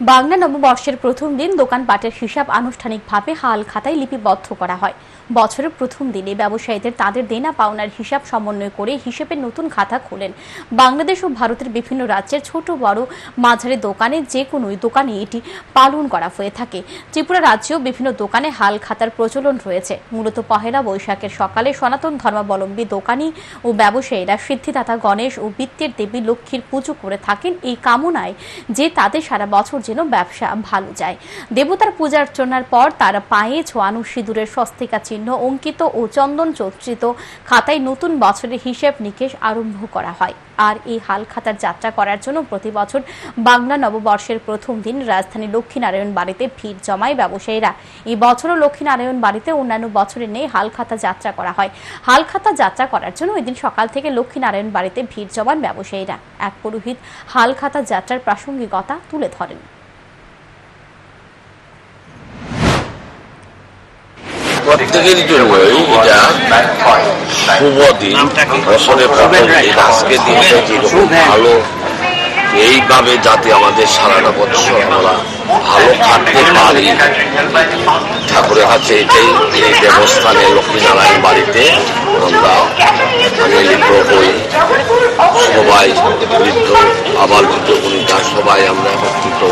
বাংলা নববর্ষের প্রথম দিন দোকানপাটের হিসাব আনুষ্ঠানিকভাবে হাল খাতায় লিপিবদ্ধ করা হয়। বছরের প্রথম দিনে ব্যবসায়ীদের তাদের দেনা পাওনার হিসাব সমন্বয় করে হিসেবে নতুন খাতা খোলেন। বাংলাদেশ ও ভারতের বিভিন্ন রাজ্যের ছোট, বড়, মাঝারি দোকানে যে কোনো দোকানে এটি পালন করা হয়ে থাকে। ত্রিপুরা রাজ্যেও বিভিন্ন দোকানে হাল খাতার প্রচলন রয়েছে। মূলত পহেলা বৈশাখের সকালে সনাতন ধর্মাবলম্বী দোকানি ও ব্যবসায়ীরা সিদ্ধিদাতা গণেশ ও বৃত্তের দেবী লক্ষ্মীর পুজো করে থাকেন। এই কামনায় যে তাদের সারা বছর যেন ব্যবসা ভালো যায়। দেবতার পূজা অর্চনার পর তার পায়ে ছোয়ানো সিঁদুরের স্বস্তিকা চিহ্ন অঙ্কিত ও চন্দন চর্চিত খাতায় নতুন বছরের হিসেব নিকেশ আরম্ভ করা হয়। আর এই হালখাতার যাত্রা করার জন্য প্রতি বছর বাংলা নববর্ষের প্রথম দিন রাজধানী লক্ষ্মীনারায়ণ বাড়িতে ভিড় জমায় ব্যবসায়ীরা। এই বছরও লক্ষ্মীনারায়ণ বাড়িতে অন্যান্য বছরের নেই হালখাতা যাত্রা করা হয়। হালখাতা যাত্রা করার জন্য ওই দিন সকাল থেকে লক্ষ্মীনারায়ণ বাড়িতে ভিড় জমান ব্যবসায়ীরা। এক পুরোহিত হালখাতা যাত্রার প্রাসঙ্গিকতা তুলে ধরেন। প্রত্যেকের জন্যই এটা শুভ দিন বছরের প্রথম দিন আজকের দিনটা যেরকম ভালো, এইভাবে যাতে আমাদের সারাটা বছর আমরা ভালো থাকতে পারি। ঠাকুরের কাছে এটাই এই দেবস্থানে লক্ষ্মীনারায়ণ বাড়িতে। আমরা মিলিত হই। সবাই বৃদ্ধ আবার বৃদ্ধ সবাই আমরা একত্রিত